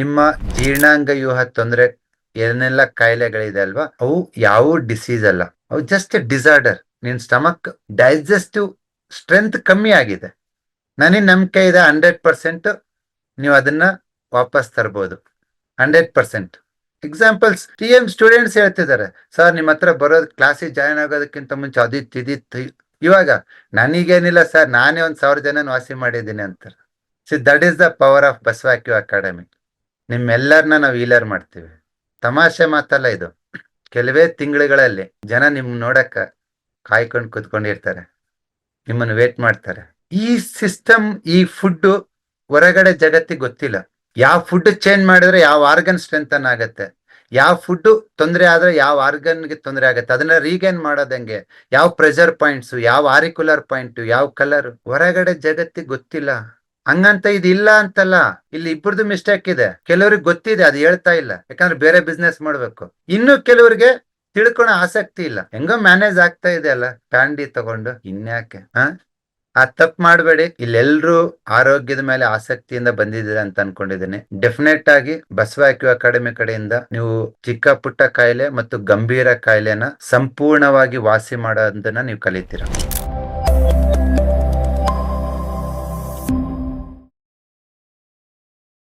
ನಿಮ್ಮ ಜೀರ್ಣಾಂಗ ವ್ಯೂಹ ತೊಂದರೆ ಏನೆಲ್ಲ ಕಾಯಿಲೆಗಳಿದೆ ಅಲ್ವಾ? ಅವು ಯಾವ ಡಿಸೀಸ್ ಅಲ್ಲ. ಅವು just disorder in stomach digestive strength ಕಮ್ಮಿ ಆಗಿದೆ. ನನಗೆ ನಂಬಿಕೆ ಇದೆ ಹಂಡ್ರೆಡ್ ಪರ್ಸೆಂಟ್ ನೀವು ಅದನ್ನ ವಾಪಸ್ ತರ್ಬೋದು. Hundred percent examples T M students ಹೇಳ್ತಿದ್ದಾರೆ. ಸರ್, ನಿಮ್ಮ ಹತ್ರ ಬರೋದು ಕ್ಲಾಸಿಗೆ ಜಾಯ್ನ್ ಆಗೋದಕ್ಕಿಂತ ಮುಂಚೆ ಅದಿತ್ತು ಇದಿತ್ತು ಇವಾಗ ನನಗೇನಿಲ್ಲ ಸರ್, ನಾನೇ ಒಂದು ಸಾವಿರ ಜನ ವಾಸಿ ಮಾಡಿದ್ದೀನಿ ಅಂತಾರೆ. See that is the power of ಬಸ್ವಾಕ್ಯೂ academy ನಿಮ್ಮೆಲ್ಲರನ್ನ ನಾವು ಈಲರ್ ಮಾಡ್ತೀವಿ. ತಮಾಷೆ ಮಾತಲ್ಲ ಇದು. ಕೆಲವೇ ತಿಂಗಳುಗಳಲ್ಲಿ ಜನ ನಿಮ್ ನೋಡಕ್ಕ ಕಾಯ್ಕೊಂಡು ಕುತ್ಕೊಂಡಿರ್ತಾರೆ. ನಿಮ್ಮನ್ನು ವೇಟ್ ಮಾಡ್ತಾರೆ. ಈ ಸಿಸ್ಟಮ್ ಈ ಫುಡ್ ಹೊರಗಡೆ ಜಗತ್ತಿಗೆ ಗೊತ್ತಿಲ್ಲ. ಯಾವ ಫುಡ್ ಚೇಂಜ್ ಮಾಡಿದ್ರೆ ಯಾವ ಆರ್ಗನ್ ಸ್ಟ್ರೆಂತ್ ಆಗುತ್ತೆ. ಯಾವ ಫುಡ್ ತೊಂದರೆ ಆದ್ರೆ ಯಾವ ಆರ್ಗನ್ಗೆ ತೊಂದರೆ ಆಗುತ್ತೆ. ಅದನ್ನ ರೀಗೇನ್ ಮಾಡೋದಂಗೆ ಯಾವ ಪ್ರೆಷರ್ ಪಾಯಿಂಟ್ಸ್ ಯಾವ ಆರಿಕ್ಯುಲರ್ ಪಾಯಿಂಟ್ ಯಾವ ಕಲರ್ ಹೊರಗಡೆ ಜಗತ್ತಿಗೆ ಗೊತ್ತಿಲ್ಲ. ಹಂಗಂತ ಇದಿಲ್ಲ ಅಂತಲ್ಲ, ಇಲ್ಲಿ ಇಬ್ಬರದು ಮಿಸ್ಟೇಕ್ ಇದೆ. ಕೆಲವ್ರಿಗೆ ಗೊತ್ತಿದೆ, ಅದು ಹೇಳ್ತಾ ಇಲ್ಲ. ಯಾಕಂದ್ರೆ ಬೇರೆ ಬಿಸ್ನೆಸ್ ಮಾಡ್ಬೇಕು. ಇನ್ನು ಕೆಲವರಿಗೆ ತಿಳ್ಕೊಳೋ ಆಸಕ್ತಿ ಇಲ್ಲ. ಹೆಂಗೋ ಮ್ಯಾನೇಜ್ ಆಗ್ತಾ ಇದೆ ಅಲ್ಲ, ಪ್ಯಾಂಡಿ ತಗೊಂಡು, ಇನ್ಯಾಕೆ ಹ ಆ ತಪ್ಪು ಮಾಡಬೇಡಿ. ಇಲ್ಲೆಲ್ರೂ ಆರೋಗ್ಯದ ಮೇಲೆ ಆಸಕ್ತಿಯಿಂದ ಬಂದಿದ್ದೀರಾ ಅಂತ ಅನ್ಕೊಂಡಿದ್ದೀನಿ. ಡೆಫಿನೆಟ್ ಆಗಿ ಬಸವಾಕ್ಯೂ ಅಕಾಡೆಮಿ ಕಡೆಯಿಂದ ನೀವು ಚಿಕ್ಕ ಪುಟ್ಟ ಕಾಯಿಲೆ ಮತ್ತು ಗಂಭೀರ ಕಾಯಿಲೆನ ಸಂಪೂರ್ಣವಾಗಿ ವಾಸಿ ಮಾಡೋದನ್ನ ನೀವು ಕಲಿತೀರಾ.